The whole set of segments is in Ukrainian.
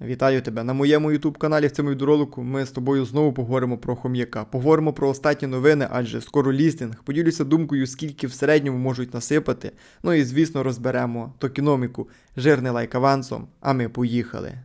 Вітаю тебе на моєму YouTube каналі. В цьому відеоролику ми з тобою знову поговоримо про хом'яка. Поговоримо про останні новини, адже скоро лістинг. Поділюся думкою, скільки в середньому можуть насипати. Ну і звісно розберемо токіноміку. Жирний лайк авансом. А ми поїхали.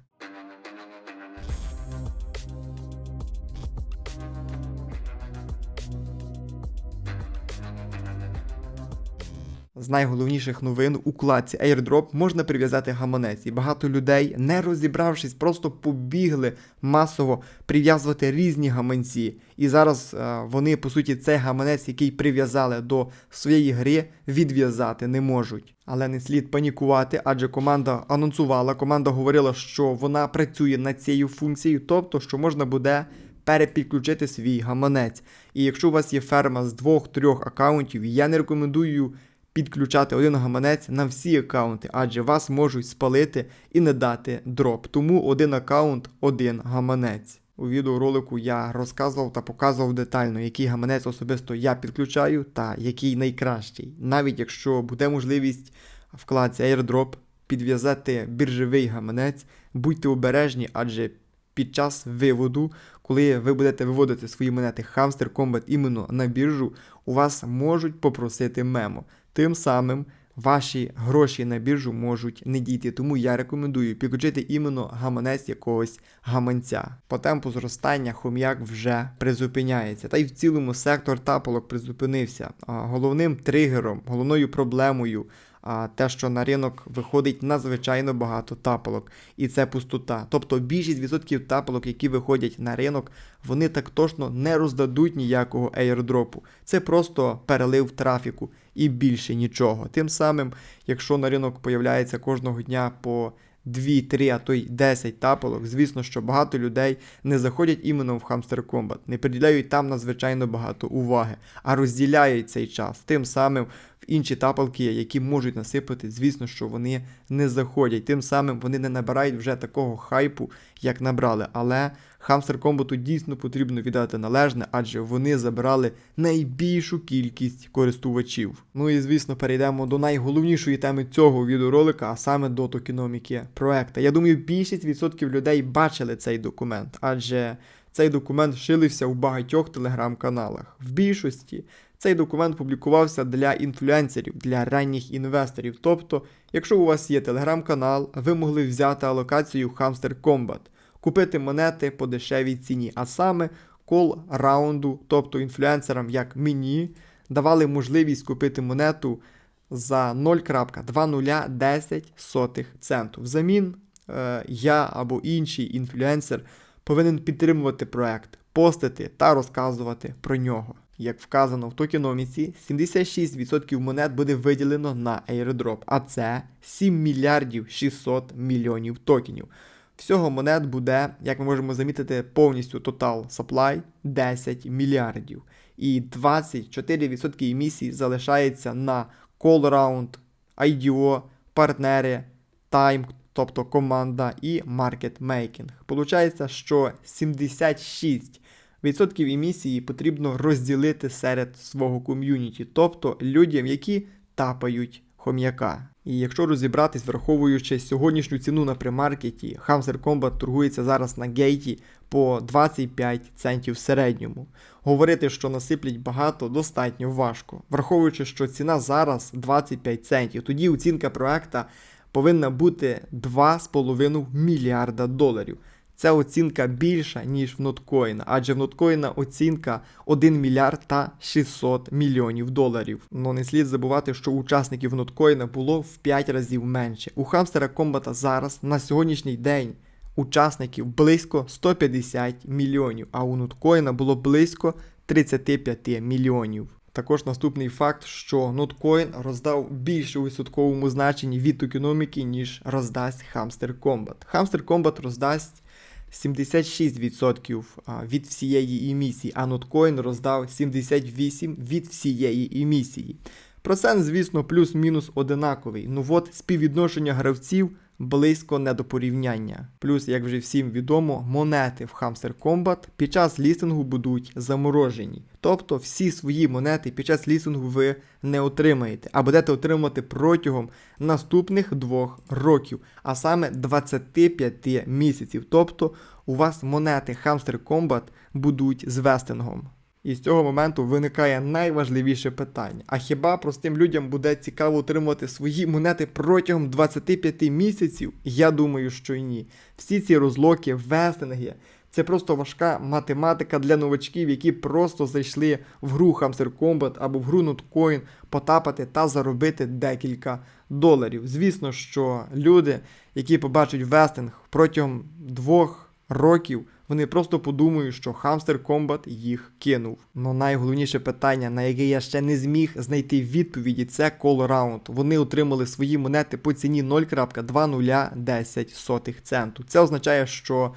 З найголовніших новин у кладці Airdrop можна прив'язати гаманець, і багато людей, не розібравшись, просто побігли масово прив'язувати різні гаманці. І зараз е, вони, по суті, цей гаманець, який прив'язали до своєї гри, відв'язати не можуть. Але не слід панікувати, адже команда анонсувала, команда говорила, що вона працює над цією функцією, тобто, що можна буде перепідключити свій гаманець. І якщо у вас є ферма з двох-трьох аккаунтів, я не рекомендую підключати один гаманець на всі аккаунти, адже вас можуть спалити і не дати дроп. Тому один аккаунт, один гаманець. У відеоролику я розказував та показував детально, який гаманець особисто я підключаю та який найкращий. Навіть якщо буде можливість вкладці airdrop підв'язати біржовий гаманець, будьте обережні, адже під час виводу, коли ви будете виводити свої монети Hamster Combat іменно на біржу, у вас можуть попросити мемо. Тим самим ваші гроші на біржу можуть не дійти. Тому я рекомендую підключити іменно гаманець якогось гаманця. По темпу зростання хом'як вже призупиняється. Та й в цілому сектор тапалок призупинився. Головним тригером, головною проблемою. А те, що на ринок виходить надзвичайно багато тапалок, і це пустота. Тобто більшість відсотків тапалок, які виходять на ринок, вони так точно не роздадуть ніякого ейрдропу. Це просто перелив трафіку і більше нічого. Тим самим, якщо на ринок появляється кожного дня по 2, 3, а то й 10 тапалок, звісно, що багато людей не заходять іменно в Hamster Combat, не приділяють там надзвичайно багато уваги, а розділяють цей час. Тим самим в інші тапалки, які можуть насипати, звісно, що вони не заходять. Тим самим вони не набирають вже такого хайпу, як набрали. Але Hamster Combat дійсно потрібно віддати належне, адже вони забрали найбільшу кількість користувачів. Ну і звісно, перейдемо до найголовнішої теми цього відеоролика, а саме до токеноміки проекта. Я думаю, більшість відсотків людей бачили цей документ, адже цей документ шилився у багатьох телеграм-каналах. В більшості цей документ публікувався для інфлюенсерів, для ранніх інвесторів. Тобто, якщо у вас є телеграм-канал, ви могли взяти алокацію Hamster Combat, купити монети по дешевій ціні, а саме кол раунду, тобто інфлюенсерам, як мені, давали можливість купити монету за 0.2010 центу. Взамін е, я або інший інфлюенсер повинен підтримувати проект, постити та розказувати про нього. Як вказано в токеноміці, 76% монет буде виділено на airdrop, а це 7 мільярдів 600 мільйонів токенів. Всього монет буде, як ми можемо замітити, повністю total supply 10 мільярдів. І 24% емісій залишається на call round, IDO, партнери, time, тобто команда і making. Получається, що 76 відсотків емісії потрібно розділити серед свого ком'юніті, тобто людям, які тапають хом'яка. І якщо розібратись, враховуючи сьогоднішню ціну на примаркеті, Hamster Combat торгується зараз на гейті по 25 центів в середньому. Говорити, що насиплять багато, достатньо важко. Враховуючи, що ціна зараз 25 центів, тоді оцінка проекта повинна бути 2,5 мільярда доларів. Ця оцінка більша, ніж в ноткоїна, адже в ноткоїна оцінка 1 мільярд та 600 мільйонів доларів. Но не слід забувати, що учасників ноткоїна було в 5 разів менше. У хамстера комбата зараз на сьогоднішній день учасників близько 150 мільйонів, а у ноткоїна було близько 35 мільйонів. Також наступний факт, що Notcoin роздав більше у відсотковому значенні від токеноміки, ніж роздасть Hamster Combat. Hamster Combat роздасть 76% від всієї емісії, а Notcoin роздав 78% від всієї емісії. Процент, звісно, плюс-мінус одинаковий. Ну от співвідношення гравців близько не до порівняння. Плюс, як вже всім відомо, монети в Hamster Combat під час лістингу будуть заморожені. Тобто всі свої монети під час лістингу ви не отримаєте, а будете отримувати протягом наступних двох років, а саме 25 місяців. Тобто у вас монети Hamster Combat будуть з вестингом. І з цього моменту виникає найважливіше питання: а хіба простим людям буде цікаво отримувати свої монети протягом 25 місяців? Я думаю, що ні. Всі ці розлоки, вестинги. Це просто важка математика для новачків, які просто зайшли в гру Hamster Combat або в гру Notcoin потапати та заробити декілька доларів. Звісно, що люди, які побачать вестинг протягом двох років, вони просто подумають, що Хамстер Комбат їх кинув. Но найголовніше питання, на яке я ще не зміг знайти відповіді, це колораунд. Вони отримали свої монети по ціні 0.2010 центу. Це означає, що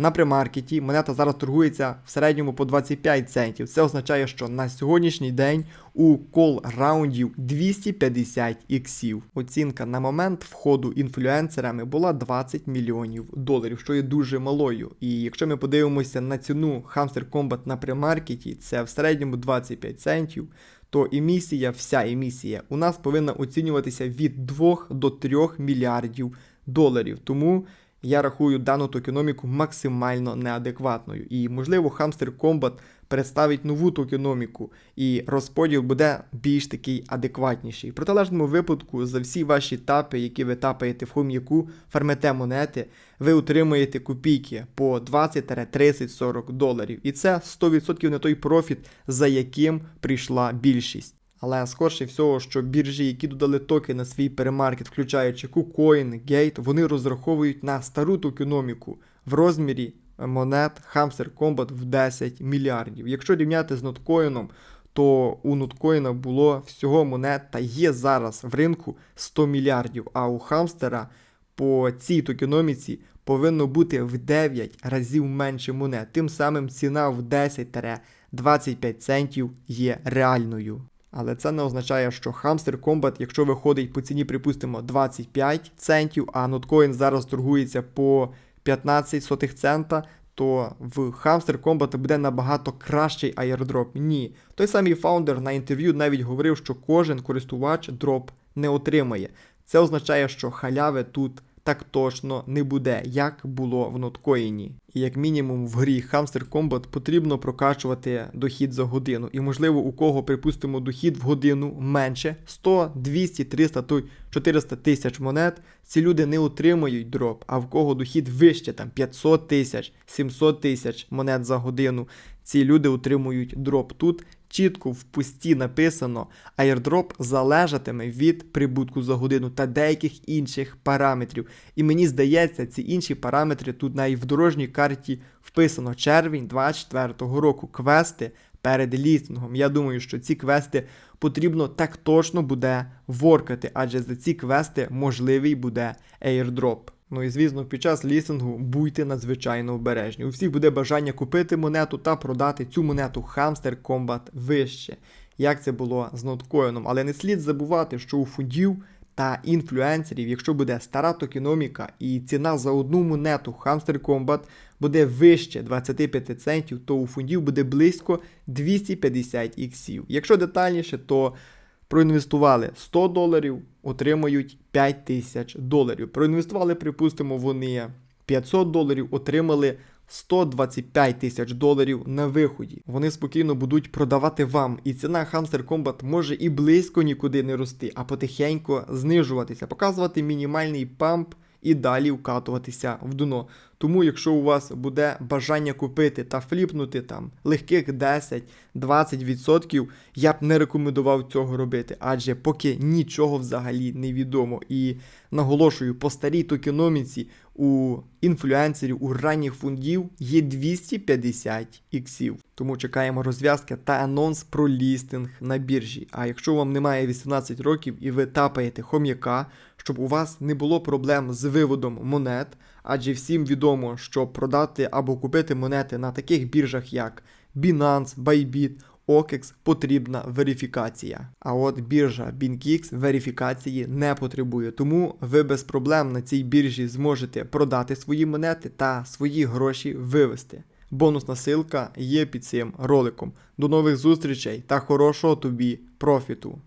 на примаркеті монета зараз торгується в середньому по 25 центів. Це означає, що на сьогоднішній день у кол раундів 250 іксів. Оцінка на момент входу інфлюенсерами була 20 мільйонів доларів, що є дуже малою. І якщо ми подивимося на ціну Hamster Combat на примаркеті, це в середньому 25 центів. То емісія, вся емісія у нас повинна оцінюватися від 2 до 3 мільярдів доларів. Тому я рахую дану токеноміку максимально неадекватною. І, можливо, Hamster Combat представить нову токеноміку, і розподіл буде більш такий адекватніший. В протилежному випадку, за всі ваші тапи, які ви тапаєте в хом'яку, фармите монети, ви отримаєте копійки по 20-30-40 доларів. І це 100% не той профіт, за яким прийшла більшість. Але скорше всього, що біржі, які додали токи на свій перемаркет, включаючи KuCoin, Gate, вони розраховують на стару токеноміку в розмірі монет Hamster Combat в 10 мільярдів. Якщо рівняти з ноткоїном, то у ноткоїна було всього монет та є зараз в ринку 100 мільярдів, а у хамстера по цій токеноміці повинно бути в 9 разів менше монет. Тим самим ціна в 10-25 центів є реальною. Але це не означає, що Hamster Combat, якщо виходить по ціні, припустимо, 25 центів, а Notcoin зараз торгується по 15 сотих цента, то в Hamster Combat буде набагато кращий аєрдроп. Ні. Той самий фаундер на інтерв'ю навіть говорив, що кожен користувач дроп не отримає. Це означає, що халяви тут так точно не буде, як було в ноткоїні. І як мінімум в грі Hamster Combat потрібно прокачувати дохід за годину. І можливо, у кого, припустимо, дохід в годину менше 100, 200, 300, то 400 тисяч монет. Ці люди не отримають дроп, а в кого дохід вище, там 500 тисяч, 700 тисяч монет за годину. Ці люди отримують дроп. Тут чітко в пусті написано, airdrop залежатиме від прибутку за годину та деяких інших параметрів. І мені здається, ці інші параметри тут навіть в дорожній карті вписано червень 24-го року. Квести перед лістингом. Я думаю, що ці квести потрібно так точно буде воркати, адже за ці квести можливий буде airdrop. Ну і звісно, під час лістингу будьте надзвичайно обережні. У всіх буде бажання купити монету та продати цю монету Hamster Combat вище, як це було з ноткоїном. Але не слід забувати, що у фондів та інфлюенсерів, якщо буде стара токеноміка і ціна за одну монету Hamster Combat буде вище 25 центів, то у фондів буде близько 250 іксів. Якщо детальніше, то проінвестували 100 доларів, отримають 5 тисяч доларів. Проінвестували, припустимо, вони 500 доларів, отримали 125 тисяч доларів на виході. Вони спокійно будуть продавати вам. І ціна Hamster Combat може і близько нікуди не рости, а потихеньку знижуватися, показувати мінімальний памп і далі вкатуватися в дно. Тому, якщо у вас буде бажання купити та фліпнути там легких 10-20%, я б не рекомендував цього робити, адже поки нічого взагалі не відомо. І наголошую, по старій токеноміці у інфлюенсерів, у ранніх фондів є 250 іксів. Тому чекаємо розв'язки та анонс про лістинг на біржі. А якщо вам немає 18 років і ви тапаєте хом'яка, щоб у вас не було проблем з виводом монет, адже всім відомо, що продати або купити монети на таких біржах, як Binance, Bybit, OKEX потрібна верифікація. А от біржа BinkX верифікації не потребує, тому ви без проблем на цій біржі зможете продати свої монети та свої гроші вивести. Бонусна ссылка є під цим роликом. До нових зустрічей та хорошого тобі профіту!